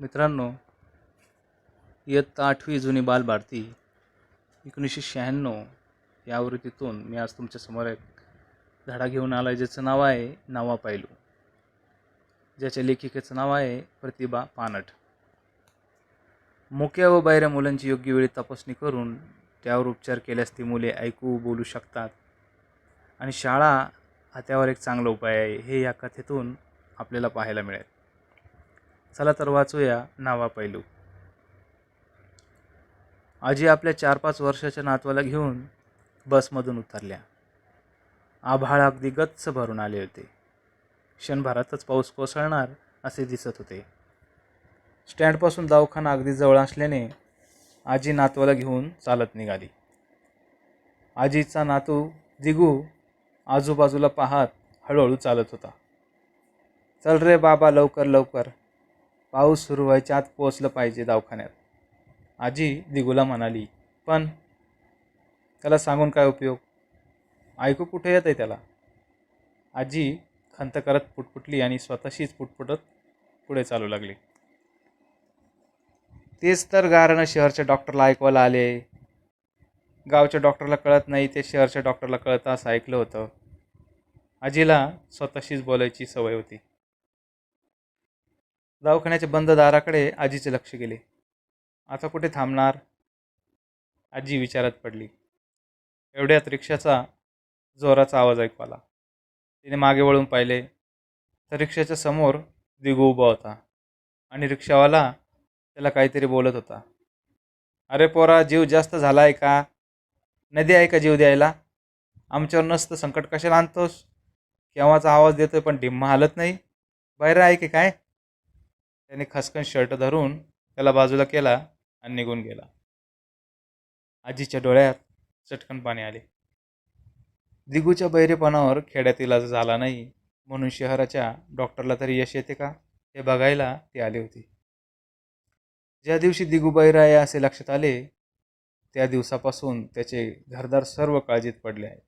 मित्रांनो इयत्ता आठवी जुनी बालभारती एकोणीसशे शहाण्णव या आवृत्तीतून मी आज तुमच्यासमोर एक धडा घेऊन आलो आहे ज्याचं नाव आहे नावा पायलू ज्याच्या लेखिकेचं नाव आहे प्रतिभा पानट. मोक्या व बाहेऱ्या मुलांची योग्य वेळी तपासणी करून त्यावर उपचार केल्यास ती मुले ऐकू बोलू शकतात आणि शाळा हा त्यावर एक चांगला उपाय आहे हे या कथेतून आपल्याला पाहायला मिळेल. चला तर वाचूया नावा पैलू. आजी आपल्या चार पाच वर्षाच्या नातवाला घेऊन बसमधून उतरल्या. आभाळ अगदी गच्च भरून आले होते. क्षणभरातच पाऊस कोसळणार असे दिसत होते. स्टँडपासून दवाखाना अगदी जवळ असल्याने आजी नातवाला घेऊन चालत निघाली. आजीचा नातू दिगू आजूबाजूला पाहत हळूहळू चालत होता. चल रे बाबा लवकर लवकर. पाऊस सुरू व्हायच्या आत पोचलं पाहिजे दवाखान्यात. आजी दिगूला म्हणाली पण त्याला सांगून काय उपयोग? ऐकू कुठे येत आहे त्याला? आजी खंत करत पुटपुटली आणि स्वतःशीच पुटपुटत पुढे चालू लागली. तेच तर गारणं शहरच्या डॉक्टरला ऐकवायला आले. गावच्या डॉक्टरला कळत नाही ते शहरच्या डॉक्टरला कळतं असं ऐकलं होतं. आजीला स्वतःशीच बोलायची सवय होती. दवाखान्याच्या बंद दाराकडे आजीचे लक्ष गेले. आता कुठे थांबणार? आजी विचारात पडली. एवढ्यात रिक्षाचा जोराचा आवाज ऐकू आला. तिने मागे वळून पाहिले. तर रिक्षाच्या समोर दिगू उभा होता आणि रिक्षावाला त्याला काहीतरी बोलत होता. अरे पोरा जीव जास्त झाला आहे का? नदी आहे का जीव द्यायला? आमच्यावर नसतं संकट कशाला आणतोस? केव्हाचा आवाज देतोय पण डिम्मा हालत नाही. बाहेर आहे की काय? त्याने खसकन शर्ट धरून त्याला बाजूला केला आणि निघून गेला. आजीच्या डोळ्यात चटकन पाणी आले. दिगूच्या बहिरेपणावर खेड्यात इलाज झाला नाही म्हणून शहराच्या डॉक्टरला तरी यश येते का? हे बघायला ते आले होते. ज्या दिवशी दिगू बहिरा असे लक्षात आले त्या दिवसापासून त्याचे घरदार सर्व काळजीत पडले आहे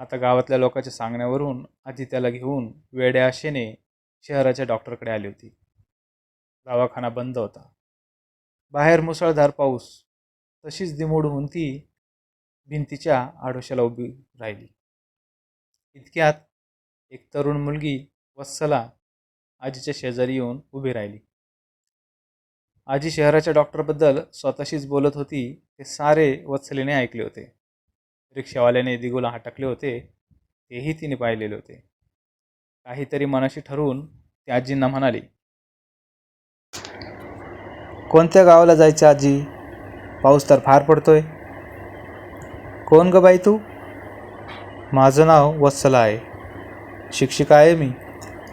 आता गावातल्या लोकांच्या सांगण्यावरून आजी त्याला घेऊन वेड्या आशेने शहराच्या डॉक्टरकडे आली होती. दवाखाना बंद होता. बाहेर मुसळधार पाऊस. तशीच दिमोड होऊन ती भिंतीच्या आडोशाला उभी राहिली. इतक्यात एक तरुण मुलगी वत्सला आजीच्या शेजारी येऊन उभी राहिली. आजी शहराच्या डॉक्टरबद्दल स्वतःशीच बोलत होती ते सारे वत्सलीने ऐकले होते. रिक्षावाल्याने दिगूला हटकले होते तेही तिने पाहिलेले होते. काहीतरी मनाशी ठरवून ती आजींना म्हणाली कोणत्या गावाला जायचं आजी? पाऊस तर फार पडतोय. कोण ग बाई तू? माझं नाव वत्सला आहे. शिक्षिका आहे मी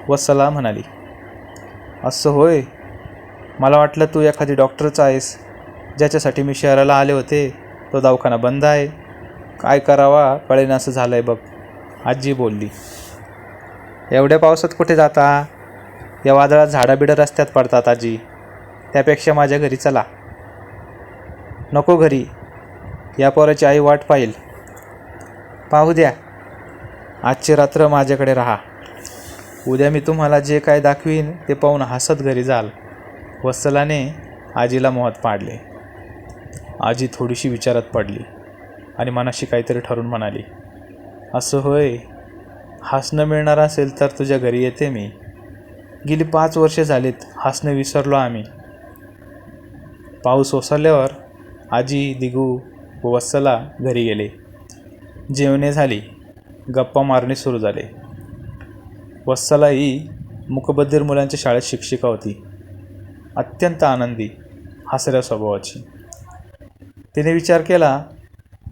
वत्सला म्हणाली. असं होय? मला वाटलं तू एखादी डॉक्टरच आहेस ज्याच्यासाठी मी शहराला आले होते. तो दवाखाना बंद आहे. काय करावा? कळेन असं झालं आहे बघ. आजी बोलली. एवढ्या पावसात कुठे जाता? या वादळात झाडाबिडं रस्त्यात पडतात आजी. त्यापेक्षा माझ्या घरी चला. नको घरी. या पोराची आई वाट पाहिल. पाहू द्या. आजची रात्र माझ्याकडे राहा. उद्या मी तुम्हाला जे काय दाखवीन ते पाहून हसत घरी जाल. वत्सलाने आजीला मोहात पाडले. आजी थोडीशी विचारात पडली आणि मनाशी काहीतरी ठरून म्हणाली असं होय? हसणं मिळणार असेल तर तुझ्या घरी येते मी. गेली पाच वर्षे झालीत हसणं विसरलो आम्ही. पाऊस ओसरल्यावर आजी दिगू व वत्सला घरी गेले. जेवणे झाली गप्पा मारणे सुरू झाले. वत्सला ही मुकबधीर मुलांच्या शाळेत शिक्षिका होती. अत्यंत आनंदी हसऱ्या स्वभावाची. तिने विचार केला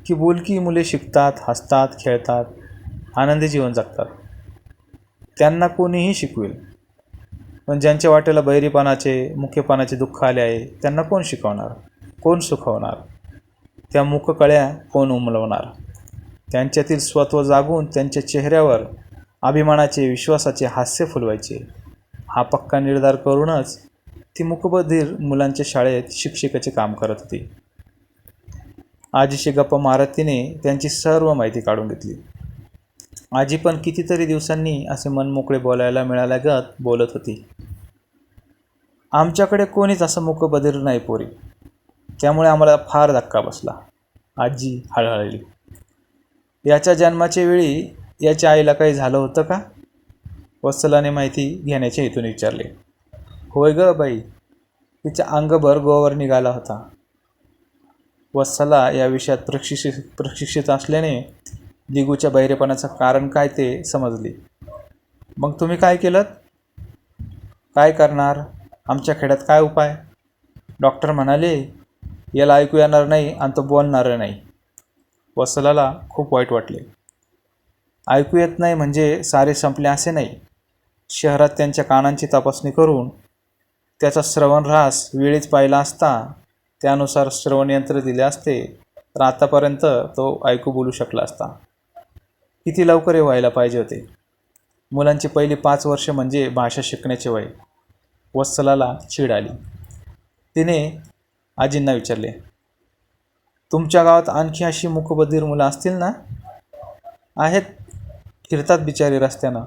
की बोलकी मुले शिकतात हसतात खेळतात. आनंदी जीवन जगतात. त्यांना कोणीही शिकवेल. पण ज्यांच्या वाटेला बहिरीपणाचे मुख्यपणाचे दुःख आले आहे त्यांना कोण शिकवणार? कोण सुखवणार? त्या मुखकळ्या कोण उमलवणार? त्यांच्यातील स्वत्व जागून त्यांच्या चेहऱ्यावर अभिमानाचे विश्वासाचे हास्य फुलवायचे. हा पक्का निर्धार करूनच ती मुकबधीर मुलांच्या शाळेत शिक्षिकेचे काम करत होती. आजीशी गप्पा मारत तिने त्यांची सर्व माहिती काढून घेतली. आजी पण कितीतरी दिवसांनी असे मनमोकळे बोलायला मिळाल्यागत बोलत होती. आमच्याकडे कोणीच असं मुकबधीर नाही पोरी. त्यामुळे आम्हाला फार धक्का बसला. आजी हळहळली. याच्या जन्माच्या वेळी याच्या आईला काही झालं होतं का? वत्सलाने माहिती घेण्याच्या हेतून विचारले. होय ग बाई तिच्या अंगभर गोवर निघाला होता. वत्सला या विषयात प्रशिक्षित प्रशिक्षित असल्याने दिगूच्या बहिरेपणाचं कारण काय ते समजले. मग तुम्ही काय केलं? काय करणार? आमच्या खेड्यात काय उपाय? डॉक्टर म्हणाले याला ऐकू येणार नाही आणि तो बोलणार नाही. वसलाला खूप वाईट वाटले. ऐकू येत नाही म्हणजे सारे संपले असे नाही. शहरात त्यांच्या कानांची तपासणी करून त्याचा श्रवणऱ्हास वेळीच पाहिला असता त्यानुसार श्रवणयंत्र दिले असते. तर आतापर्यंत तो ऐकू बोलू शकला असता. किती लवकर हे व्हायला पाहिजे होते? मुलांची पहिली पाच वर्ष म्हणजे भाषा शिकण्याचे वय. वत्सलाला चीड आली. तिने आजींना विचारले तुमच्या गावात आणखी अशी मुखबधीर मुलं असतील ना? आहेत फिरतात बिचारी रस्त्यानं.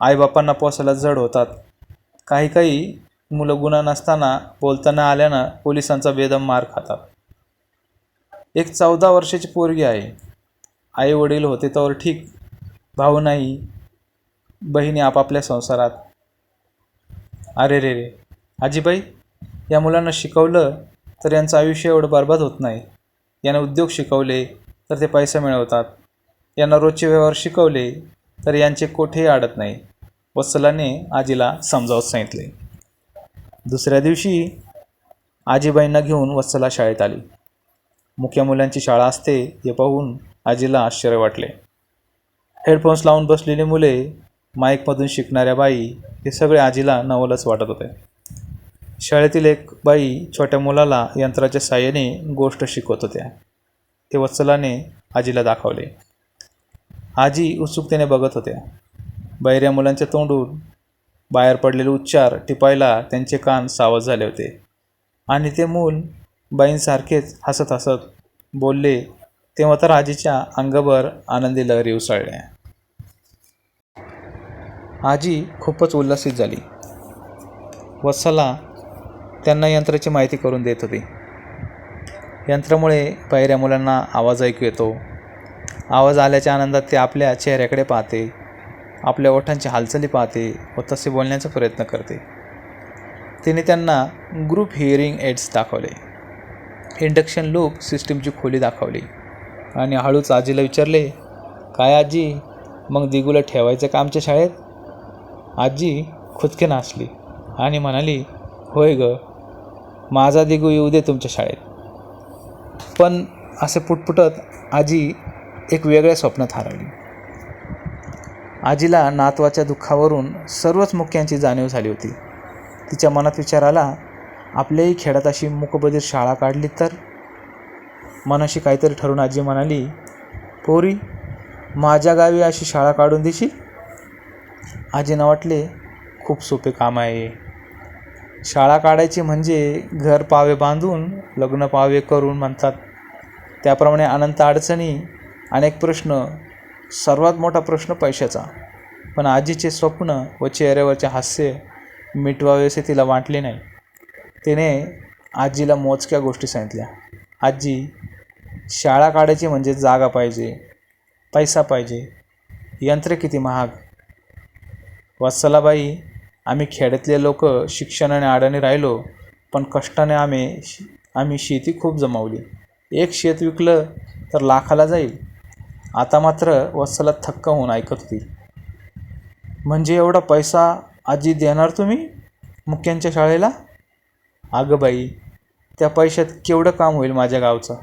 आईबापांना पोसायला जड होतात. काही काही मुलं गुन्हा नसताना बोलताना आल्यानं पोलिसांचा बेदम मार खातात. एक चौदा वर्षाची पोरगी आहे. आई वडील होते तर ठीक. भाऊ नाही. बहिणी आपापल्या संसारात. अरे रे रे. आजीबाई या मुलांना शिकवलं तर यांचं आयुष्य एवढं बरबाद होत नाही. यांना उद्योग शिकवले तर ते पैसा मिळवतात. यांना रोजचे व्यवहार शिकवले तर यांचे कोठेही अडत नाही. वत्सलाने आजीला समजावत सांगितले. दुसऱ्या दिवशी आजीबाईंना घेऊन वत्सला शाळेत आली. मुख्या मुलांची शाळा असते हे पाहून आजीला आश्चर्य वाटले. हेडफोन्स लावून बसलेली मुले माईकमधून शिकणाऱ्या बाई हे सगळे आजीला नवलच वाटत होते. शाळेतील एक बाई छोट्या मुलाला यंत्राच्या साह्याने गोष्ट शिकवत होत्या. ते वत्सलाने आजीला दाखवले. आजी उत्सुकतेने बघत होत्या. बहिऱ्या मुलांच्या तोंडून बाहेर पडलेले उच्चार टिपायला त्यांचे कान सावध झाले होते. आणि ते मूल बाईंसारखेच हसत हसत बोलले तेव्हा तर आजीच्या अंगभर आनंदी लहरी उसळल्या. आजी खूपच उल्हासित झाली. वत्सला त्यांना यंत्राची माहिती करून देत होती. यंत्रामुळे पायऱ्या मुलांना आवाज ऐकू येतो. आवाज आल्याच्या आनंदात ते आपल्या चेहऱ्याकडे पाहते. आपल्या ओठांची हालचाली पाहते व तसे बोलण्याचा प्रयत्न करते. तिने त्यांना ग्रुप हिअरिंग एड्स दाखवले. इंडक्शन लूप सिस्टीमची खोली दाखवली. आणि हळूच आजीला विचारले काय आजी? मग दिगूला ठेवायचं का आमच्या शाळेत? आजी खुदके नाचली आणि म्हणाली होय ग माझा दिगू येऊ दे तुमच्या शाळेत. पण असे पुटपुटत आजी एक वेगळ्या स्वप्नात हरवली. आजीला नातवाच्या दुःखावरून सर्वच मुख्यांची जाणीव झाली होती. तिच्या मनात विचार आला आपल्याही खेड्यात अशी मुकबधीर शाळा काढली तर मनाशी काहीतरी ठरवून आजी म्हणाली पोरी माझ्या गावी अशी शाळा काढून देशील आजीनं वाटले खूप सोपे काम आहे. शाळा काढायची म्हणजे घर पावे बांधून लग्न पावे करून म्हणतात. त्याप्रमाणे अनंत अडचणी अनेक प्रश्न सर्वात मोठा प्रश्न पैशाचा. पण आजीचे स्वप्न व चेहऱ्यावरचे हास्य मिटवावेसे तिला वाटले नाही. तिने आजीला मोजक्या गोष्टी सांगितल्या. आजी शाळा काढायची म्हणजे जागा पाहिजे पैसा पाहिजे यंत्र किती महाग. वत्सलाबाई आम्ही खेड्यातले लोक शिक्षणाने आडाने राहिलो पण कष्टाने आम्ही आम्ही शेती खूप जमावली. एक शेत विकलं तर लाखाला जाईल. आता मात्र वत्सला थक्क होऊन ऐकत होती. म्हणजे एवढा पैसा आजी देणार तुम्ही मुख्यांच्या शाळेला? अगं बाई त्या पैशात केवढं काम होईल माझ्या गावचं?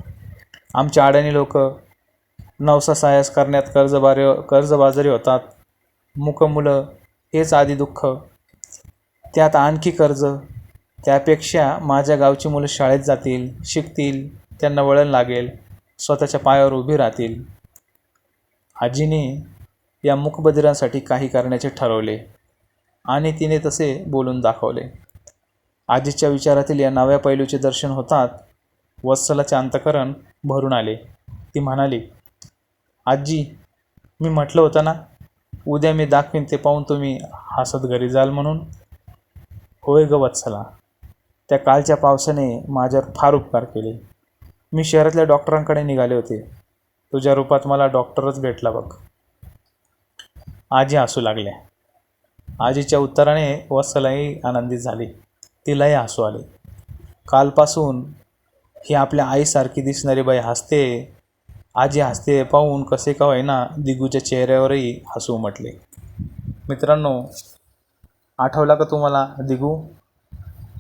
आमच्या अडाणी लोक नवसा सायास करण्यात कर्जबारी कर्जबाजारी होतात. मुकं मुलं हेच आधी दुःख. त्यात आणखी कर्ज. त्यापेक्षा माझ्या गावची मुलं शाळेत जातील शिकतील त्यांना वळण लागेल स्वतःच्या पायावर उभी राहतील. आजीने या मूकबधिरांसाठी काही करण्याचे ठरवले आणि तिने तसे बोलून दाखवले. आजीच्या विचारातील या नव्या पैलूचे दर्शन होतात. वत्सलाचे अंतकरण भरून आले. ती म्हणाली आजी मी म्हटलं होतं ना उद्या मी दाखवीन ते पाहून तुम्ही हसत घरी जाल म्हणून. होय ग वत्सला. त्या कालच्या पावसाने माझ्यावर फार उपकार केले. मी शहरातल्या डॉक्टरांकडे निघाले होते. तुझ्या रूपात मला डॉक्टरच भेटला बघ. आजी हसू लागल्या. आजीच्या उत्तराने वत्सलाही आनंदित झाली. तिलाही हसू आले. कालपासून ही आपल्या आईसारखी दिसणारी बाई हसते आजी हसते पाहून कसे का होईना दिगूच्या चेहऱ्यावरही हसू उमटले मित्रांनो आठवला का तुम्हाला दिगू?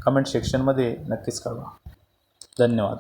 कमेंट सेक्शनमध्ये नक्कीच कळवा. धन्यवाद.